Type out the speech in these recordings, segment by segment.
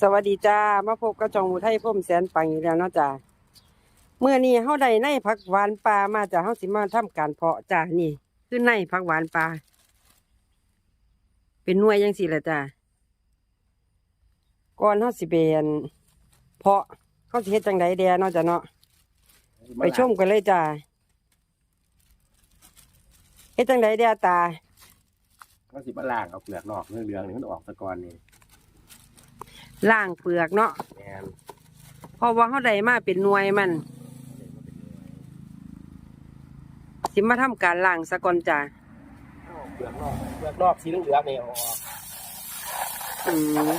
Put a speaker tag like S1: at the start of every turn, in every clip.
S1: สวัสดีจ้า มาพบกับจองอุทัยพ่มแสนปังอีกแล้วเนาะจ้าเมื่อนี้เฮาได้ในผักหวานปลามาจากเฮาสิมาทำการเพาะจ้านี่ คือในผักหวานปลาเป็นหน่วยยังสิละจ้าก่อนเฮาสิเปนเพาะเฮาสิเฮ็ดจังไดแดเนาะจ้าเนาะไปชมกันเลยจ้าเฮ็ดจังไดแดตา
S2: ก็สิบล่างเอาเปลือกนอกเรื่องเหลืองนี่มันออกตะกอนนี่
S1: ล่างเปลือกเนาะ
S2: แมน
S1: เพราะว่าเฮาได้มาเป็นหน่วยมัน สิมาทำการล้างซะก่อนจ้า
S2: เอาเปลือกนอกเปลือกนอกสีเหลืองๆนี่เอาออก
S1: อืม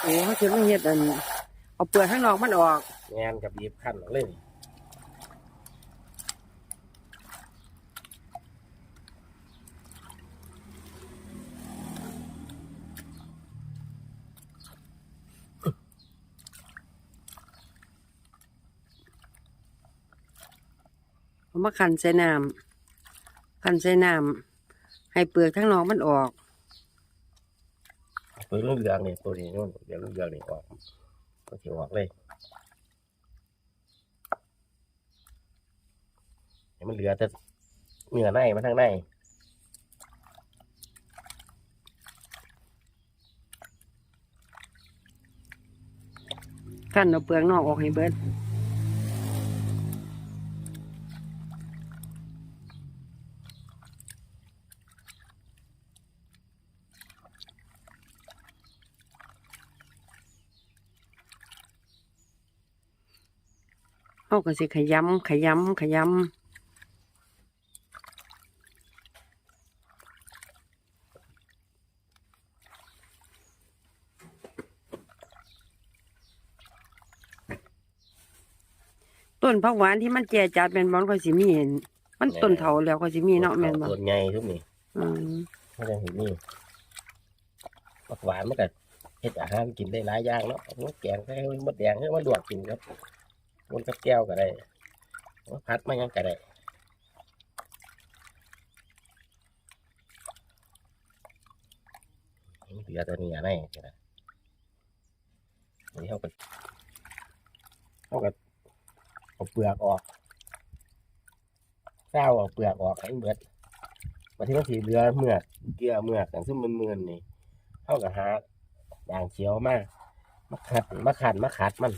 S1: โอ้เขาจะต้องเฮ็ดอัน เอาเปลือกข้างนอกมันออก
S2: แมนกับบีบขั้นออกเลย
S1: เอามาขันใส่น้ำขันใส่น้ำให้เปลือกข้างนอกมันออก
S2: เปลือกเหลืองๆนี่ตัวนี้นู่นเปลือกเหลืองๆนี่ออกก็สิออกเลยให้มันเหลือแต่เนื้อในมันทั้งใน
S1: ขันเอาเปลือกนอกออกให้เบิด เอาก็สิขยำขยำขยำต้นผักหวานที่มันแก่จัดเป็นบอนก็สิมีเห็น มันต้นเถาแล้วก็สิมีเนาะแม่นบ่
S2: ส่วนใหญ่ทุกนี่
S1: อืม
S2: ไม่ได้เห็นนี่ผักหวานมันก็เฮ็ดอาหารกินได้หลายอย่างเนาะเอามาแกงให้มดแดงให้มาลวกกินครับ มันกับแก้วก็ได้มาพัดมาหยังก็ได้เหลือตัวนี้อะไรก็ได้อันนี้เขาก็เขาก็เอาเปลือกออกเศ้าเอาเปลือกออกให้เบิดมาที่มันสีเรือเมือกเกลือเมือกอย่างซึ่งมันเมือนนี่เท่ากับหาด่างเขียวมากมาขัดมาขัดมาขัดมัน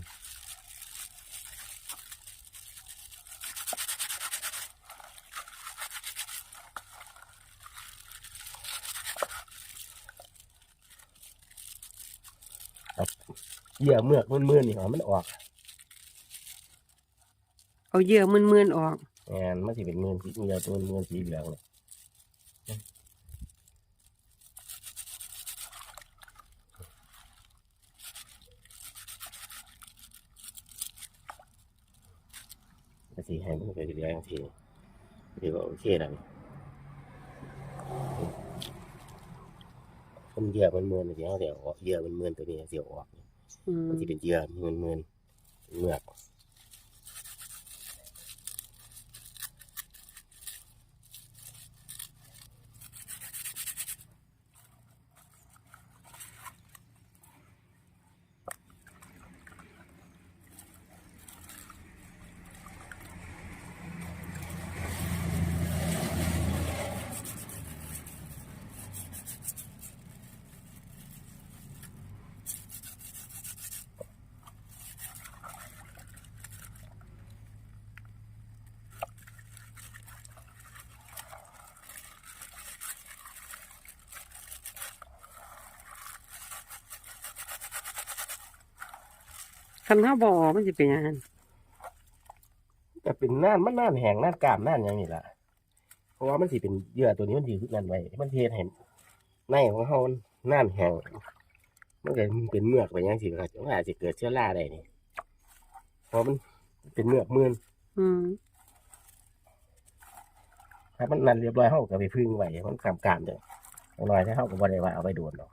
S2: เอา เยื่อเมือกมันเมือนๆนี่หอมันออก
S1: เอาเยื่อมึนๆออก
S2: แอนมันสิเป็นเมือนสีเยื่อตัวเมือนสีเหลืองเลยแต่สีให้มันก็สีเหลืองทีเดี๋ยวก็โอเคแล้วผมเหยื่อมันเมือนๆเดี๋ยวเดี๋ยวออกเหยื่อมันเมือนๆตัวนี้เดี๋ยวออก
S1: อื ม
S2: มันจะเป็นเยื่อเมือนเมือนเมือก
S1: คันเฮาบ่ออกมันสิเป็นหยังไง
S2: แต่เป็นน่านมันน่านแห้งน่านกล้ามน่านอย่างนี้ล่ะ เพราะว่ามันสิเป็นเหยื่อตัวนี้มันดีขึ้นกันไว้ มันเทเห็นในของเขามันน่านแห้งมันก็เป็นเมือกไปอย่างสิครับมันอาจจะเกิดเชื้อราได้นี่เพราะมันเป็นเมือกเมือน
S1: อืม
S2: ถ้ามันนั่นเรียบร้อยเขาก็ไปพึ่งไว้มันกำกามจังเอาหน่อยถ้าเขาก็บ่ได้ว่าเอาไปโดนหรอก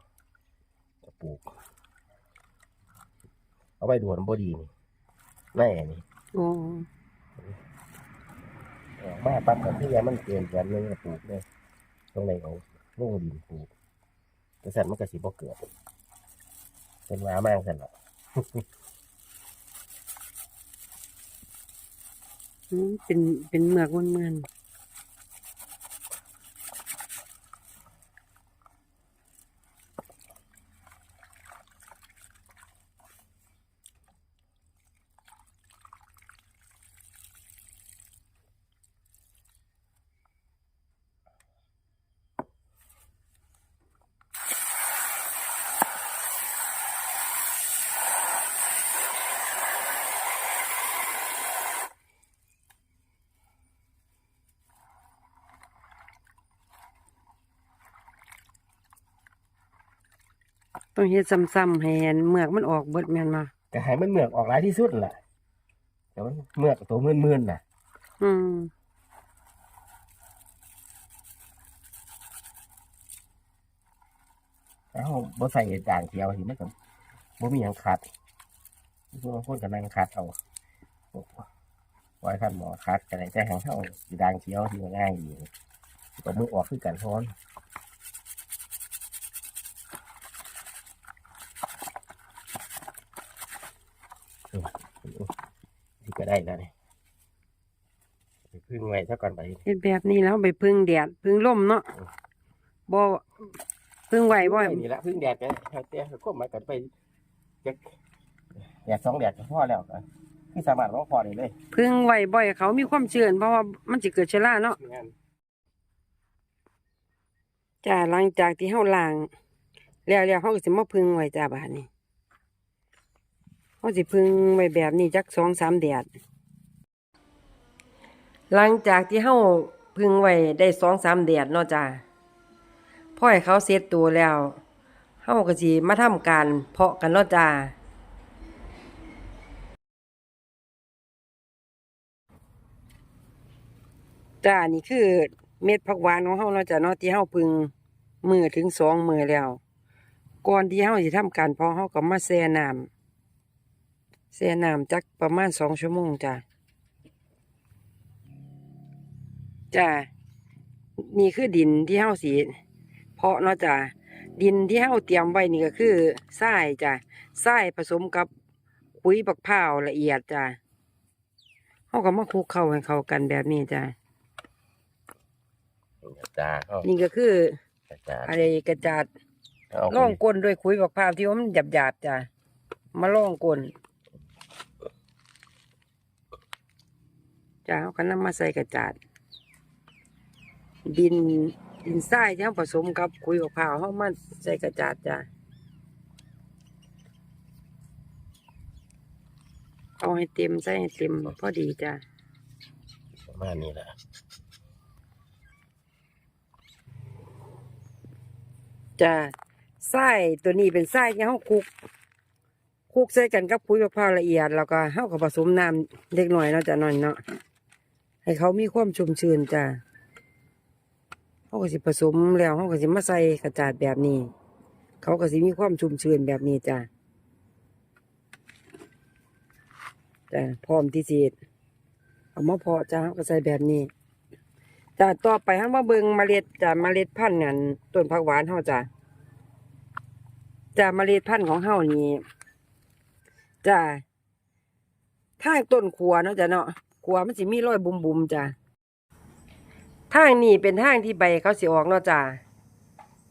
S2: ก็ปลูก เอาไปโดนบ่ดีนี่แน่นี่
S1: โอ้
S2: เอาออกมาปั๊บกับที่ยังมันเกินแสนหนึงก็ปลูกเลยตรงไหนเอาลงดินปลูกแต่สันมันก็สิบ่เกิดเป็นว่ามากสันละ
S1: อืมเป็นเป็นเมือกมัน ต้องเฮ็ดซ้ำๆให้เห็นเมือกมันออกเบิดแม่นมา
S2: ก็ให้มันเหมือกออกหลายที่สุดนั่นแหละแต่มันเหมือกตัวมื่นๆน่ะ
S1: อืม
S2: แล้วบ่ใส่ด่างเขียวสิมันก็บ่มีหยังขัดพวกคนก็นั่งขัดเอาไว้คันหมอขัดก็ได้แต่ทางเฮาสิด่างเขียวที่ง่ายดีก็มือออกคือกันท้อนอืมนี่ก็ได้ แล้วนี่ไปพึ่งไว้ซะก่อนไป
S1: เฮ็ดแบบนี้แล้วไปพึ่งแดดพึ่งลมเนาะบ่พึ่งไหวบ่
S2: นี่ละพึ่งแดดกันเตี้ยก็มากันไปจักแดดสองแดดก็พอแล้วก็คือสามารถร้องพอได้เลย
S1: พึ่งไหวบ่อยเขามีความเชื่อเพราะว่ามันสิเกิดเชื้อราเนาะ
S2: งาน
S1: จ้าหลังจากที่เฮาล้างแล้วแล้วเฮาก็สิมาพึ่งไว้จ้าบาดนี้ เฮาสิพึ่งไว้แบบนี้จัก2-3แดด หลังจากที่เฮาพึ่งไว้ได้2-3แดดเนาะจ้าพ่อให้เขาเสร็จตัวแล้วเฮาก็สิมาทำการเพาะกันเนาะจ้าจ้านี่คือเม็ดผักหวานของเฮาเนาะจ้ะเนาะที่เฮาพึ่งมือถึงสองมือแล้ว ก่อนที่เฮาสิทำการเพาะเฮาก็มาแช่น้ำ แช่น้ำจักประมาณสองชั่วโมงจ้ะจ้านี่คือดินที่เฮาสิเพาะเนาะจ้ะดินที่เฮาเตรียมไว้นี่ก็คือทรายจ้ะทรายผสมกับปุ๋ยบักพร้าวละเอียดจ้ะเฮาก็มาคลุกเข้าให้เข้ากันแบบนี้จ้ะ
S2: จ้าเขา
S1: นี่ก็คือ
S2: จ้า
S1: อะไรกระจาด
S2: เอา
S1: ล่องก้นด้วยคุยบักพร้าวที่ว่ามันหยาบหยาบๆจ้ะมาล่องก้น จ้าเขาก็นำมาใส่กระจาด ดินดินทรายที่เขาผสมกับคุยบักพร้าวเขามาใส่กระจาดจ้ะเอาให้เต็มใส่ให้เต็มพอดีจ้ะ
S2: ประมาณนี้แหละ
S1: จ้ะไส้ตัวนี้เป็นไส้ที่เขาคลุกคลุกใส่กันกับปุ๋ยมะพร้าวละเอียด แล้วก็เขาก็ผสมน้ำเล็กน้อยเนาะจ้ะน้อยเนาะ ให้เขามีความชุ่มชื้นจ้ะเขาก็สิผสมแล้วเขาก็สิมาใส่กระจาดแบบนี้ เขาก็สิมีความชุ่มชื้นแบบนี้จ้ะจ้ะพร้อมที่จะเอามาพาะจ้ะเขาก็ใส่แบบนี้จ้ะต่อไปห้ามาเบิงเมล็ดจ้ะเมล็ดพันธุ์นั่นต้นผักหวานเฮาจ้ะจ้ะเมล็ดพันธุ์ของเฮานี่จ้ะทางต้นขัวเนาะจ้ะเนาะ ขัวมันสิมีรอยบุมๆจ้ะทางนี้เป็นทางที่ใบเขาสิออกเนาะจ้ะ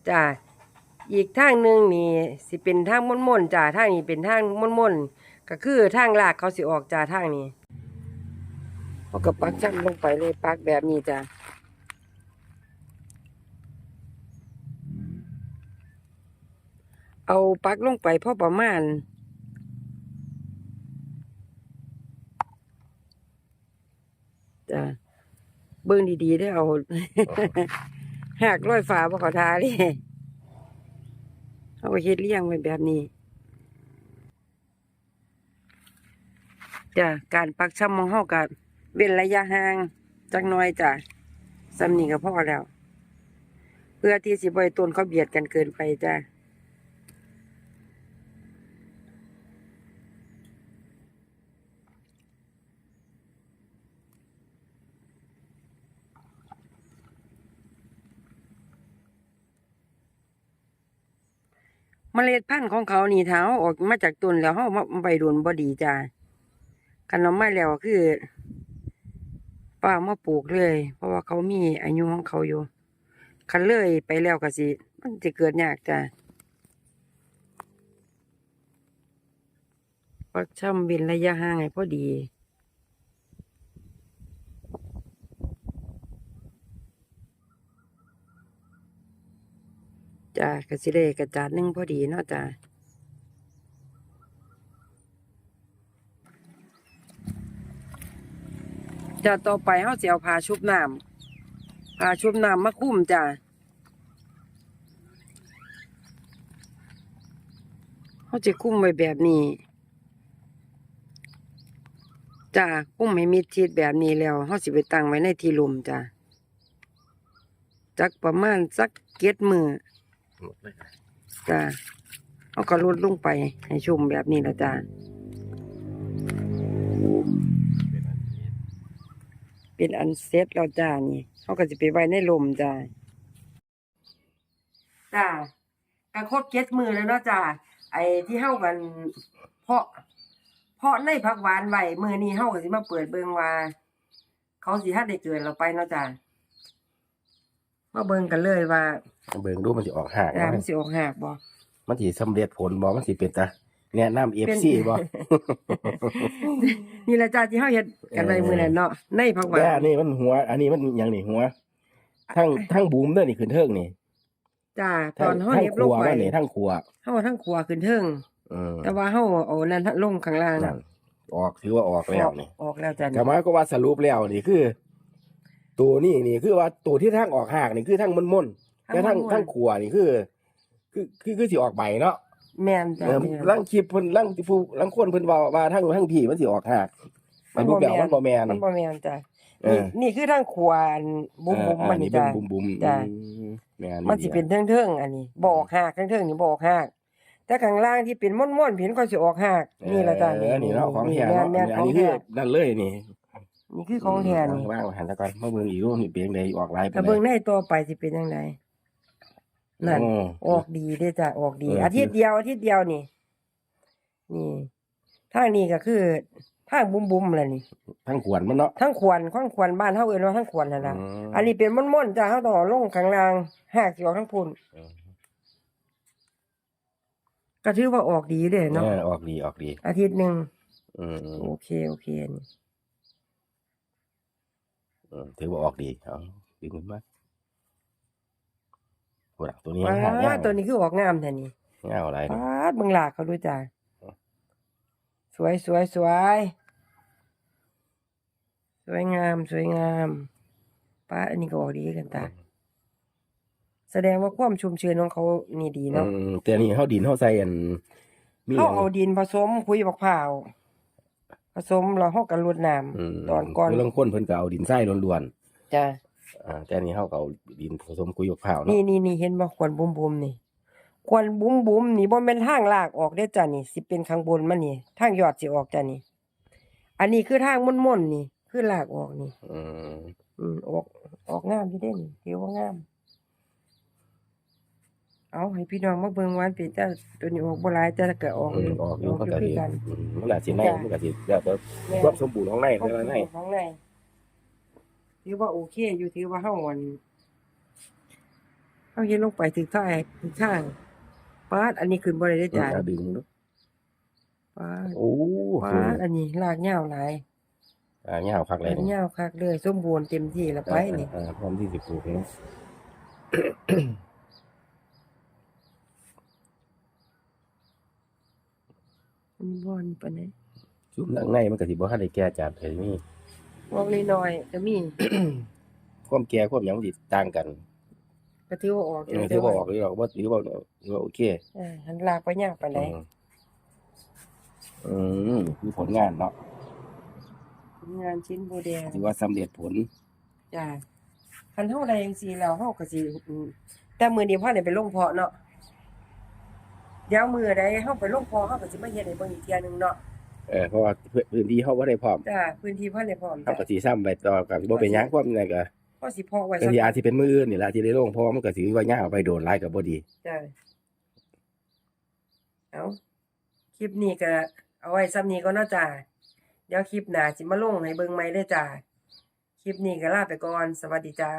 S1: จ้ะอีกทางหนึ่งนี่สิเป็นทางม่วนๆจ้ะทางนี้เป็นทางม่วนๆก็คือทางรากเขาสิออกจ้ะทางนี้เอากระปักจ้ำลงไปเลยปักแบบนี้จ้ะเอาปักลงไปพอประมาณ จ้ะเบิ่งดีๆได้เอาหักร้อยฝาบ่ขาทาเลยเอาไปเฮ็ดเลี้ยงไว้แบบนี้จ้ะการปักช่ำมองเฮากัเว้นระยะห่างจักหน่อยจ้ะสำนีก็พอแล้ว เพื่อที่สิบ่ให้ต้นเขาเบียดกันเกินไปจ้ะ เมล็ดพันธุ์ของเขานี่ถ้าออกมาจากต้นแล้วเฮามาใบโดนบ่ดีจ้าคันเอามาแล้วคือป้ามาปลูกเลย เพราะว่าเขามีอายุของเขาอยู่ คันเลยไปแล้วก็สิมันจะเกิดยากจ้าปักช่ำเว้นระยะห่างให้พอดี จ้ากระสิเลกระจาดนึ่งพอดีเนาะจ้าจ้าต่อไปเฮาสิเอาผ้าชุบน้ำผ้าชุบน้ำมาคุ้มจ้าเฮาจะคุ้มไว้แบบนี้จ้าคุ้มให้มิดชิดแบบนี้แล้วเฮาสิไปตั้งไว้ในที่ลมจ้าจักประมาณสักเก็ดมือ
S2: หมดเลย
S1: จ้าเอาก็ลดลงไปให้ชุ่มแบบนี้แล้วจ้าเป็นอันเซ็ตแล้วจ้านี่เขาก็จะไปไว้ในลมจ้าจ้ากระคดเก็ดมือแล้วเนาะจ้าไอ้ที่เฮากันเพาะเพาะในผักหวานไว้มือนี้เฮาก็สิมาเปิดเบิ่งว่า เขาสิทัดได้เกิดเราไปเนาะจ้ามาเบิ่งกันเลยว่า
S2: เบิ่งดูมันสิออกหาก
S1: จ้า
S2: บ่
S1: มันสิออกหักบ่
S2: มันสิสำเร็จผลบ่มันสิเป็นตาแนะนำ
S1: เป็น
S2: FC บ่
S1: นี่แหละจ้าที่เฮาเฮ็ดกันไว้มื้อนั้นเนาะในผักหวา
S2: แต่
S1: น
S2: อันนี้มันหัว อันนี้มันหยังนี่หัว ทั้งทั้งบูมเด้อนี่ขึ้นเทิงนี่
S1: จ้าต
S2: ทั้
S1: องนเฮา
S2: ทั้ง
S1: เฮ็ด
S2: ค
S1: ล
S2: รั
S1: ง
S2: ว
S1: ไป
S2: มันนี่ทั้งครัว
S1: เฮาทั้งขัวขึ้นเทิง
S2: อืม
S1: แต่ว่าเฮาเอานั่นลงข้างล่าง
S2: นั่นออกถือว่าออกแล้วนี่
S1: ออกแล้วจ้ะ
S2: ก็หมายก็ว่าสรุปแล้วนี่คือ ตัวนี้นี่คือว่าตัวที่ทั้งออกหากนี่คือทั้งมันม่นๆ แต่ทั้งทั้งครัวนี่คือ คือคือคือสิออกใบเนาะ
S1: แม่นจ้ะ
S2: เออ
S1: แม่น
S2: ลังคลิปเพิ่นลังผู้ลังคนเพิ่นว่าว่าทั้งทั้งพี่มันสิออกหากมันรูปแบบมันบ่แม่น
S1: มันบ่แม่นจ้ะ
S2: เอ
S1: นี่
S2: อ
S1: นี่คือทางขัวอันบุ้ม
S2: เออ
S1: ๆมัน
S2: อั
S1: นี่
S2: เป็
S1: จ้ะ
S2: บุ้มบุ้ม
S1: จ้ะ
S2: อืมแม่น
S1: มันสิเป็นเทิงๆอันนี้บ่ออกหากเทิงๆนี่บ่ออกหากแต่ข้างล่างที่เป็นม่วนๆเห็นก็สิออกหากนี่แหละจ้ะ
S2: เออนี่เนาะของแท้
S1: แม่
S2: เนาะ
S1: นแม่น
S2: อั
S1: ข
S2: น
S1: อง
S2: นี้คือ
S1: แท้
S2: นั่นเลยนี่
S1: นี่คือของแท้นี่
S2: ว่างหันตะก่อนมาเบิ่งอีกรูปนี่เป็นจังไดออกหลายปาน
S1: ถ้า
S2: ใด
S1: เบิ่งในตัวไปสิเป็นจังได นั่น
S2: โอ้
S1: ออกดีเด้อจ้ะออกดี
S2: เอออ
S1: อาทิตย์เดียวอาทิตย์เดียวนี่ นี่ทางนี้ก็คือทางบุ้มๆแหละนี่
S2: ทั้งขวนมันเนาะ
S1: ทั้งขวนข้างขวนบ้านเฮาเอิ้นว่าทั้งขวนนั่นล่ะ
S2: อืม
S1: อันนี้เป็นม่อนๆจ้ะเฮาต้องเอาลงข้างล่างหากสิออกทั้งพุ่น
S2: เออ
S1: ก็ถือว่าออกดีเด้เนาะ
S2: เออออกดีออกดี
S1: อาทิตย์หนึง
S2: อืม
S1: โอเคโอเคนี่
S2: อืมถือว่าออกดีเอาดึงมันมา โหล่ะตัวนี้
S1: ว้
S2: หางยาา
S1: ตัวนี้คือออกงามแท้นี่
S2: เงาอะไร
S1: ปา
S2: นี่
S1: ดเบิ่งหลากเขาด้วยจ้ะ
S2: อ๋อ
S1: สวยสวยสวยสวยงาม สวยงามปาดอันนี้ก็ออกดีกันตาแสดงว่าความชุ่มชื้นของเขานี่ดี
S2: อื
S1: เนาะ
S2: มแต่นี่เฮาดินเฮาใส่อันมี
S1: เขา
S2: อัน
S1: เอาดินผสมคุยบักพร้าวผสมแล้วเฮากันรดน้
S2: อืมำ
S1: ตอนก่อน
S2: เรื่องคนเพิ่นก็เอาดินทรายล้วน
S1: จ้ะ
S2: ๆ อ่าแต่นี่เฮาก็เอาดินผสมกุยกับข้าวเนาะ
S1: นี่นี่นี่เห็นบ่ควันบุ้มบุมๆนี่ควันบุ้มบุมๆนี่บ่แม่นทางลากออกเด้อจ้ะนี่ สิเป็นข้างบนมันนี่ทางยอดสิออกจ้ะนี่ อันนี้คือทางม่วนๆนี่ คือลากออกนี่
S2: อืม
S1: อืมออกออกงามอยู่เด้นี่ถือว่างาม เอาให้พี่น้องมาเบิ่งวามันเป็นจ้าตัวนี้ออกบ่หลายแต่ก็ออก
S2: อืมออกอยู่มันก็
S1: คื
S2: สิ
S1: กัน
S2: อืมมันน่าสิใน
S1: จ้ะ
S2: มันก็สิแล้วแต่
S1: แม่
S2: ความสมบูรณ์ของใน
S1: ของ
S2: แต่ละใน
S1: ของใน ถือว่าโอเคอยู่ถือว่าเฮาอันเฮาเฮ็ดลงไปถึงท่างถึงทางปาดอันนี้ขึ้นบ่ได้เด้อจ้ะ
S2: เอาดึงดู
S1: ปาด
S2: โอ้
S1: ปาดอันนี้ลากยาวหลาย
S2: อ่าเงาคักเลย
S1: ลาก
S2: นี่
S1: ยาวคักเลยสมบูรณ์เต็มที่แล้วไปนี่
S2: อ่าอ่าพร้อมที่สิปลูกเนาะ
S1: มันบ่อนปานใด
S2: ซุมหลังในมันก็สิบ่ทันได้แก่จัดเลยนี่
S1: วอกน้อยๆก็มี
S2: ความแก่ความหยังมันสิต่างกัน
S1: ก็ถือว่าออก
S2: เออถือว่าออกหรือว่าบ่ถือว่าถือว่าโอเค
S1: เออหันลากไปยากปานใด
S2: อืมอืมคือผลงานเนาะ
S1: งานชิ้นโบแดง
S2: ถือว่าสำเร็จผล
S1: จ้าคันเฮาได้จังซี่แล้วเฮาก็สิอืมแต่มื้อนี้พ่อได้ไปลงเพาะเนาะเดี๋ยวมื้อใดเฮาไปลงเพาะเฮาก็สิมาเฮ็ดให้เบิ่งอีกเที่ยหนึงเนาะ
S2: เออเพราะว่าพื้นที่เฮาบ่ได้พร้อม
S1: จ้าพื้นที่พ่อได้พร้อม
S2: เฮา
S1: จ้ะ
S2: ก็สิซ้ำไปต่อกันบ่เป็นหยังความนั่นก็
S1: พ่อสิเพาะไว้
S2: บางทีอาจสิเป็นมื้ออื่นนี่ล่ะที่ได้ลงเพราะว่ามันก็สิว่ายาวไปโดนหลายก็บ่ดี
S1: จ้าเอาคลิปนี้ก็เอาไว้ซ้ำนี้ก็เนาะจ้าเดี๋ยวคลิปหน้าสิมาลงให้เบิ่งใหม่เลยจ้าคลิปนี้ก็ลาไปก่อนสวัสดีจ้า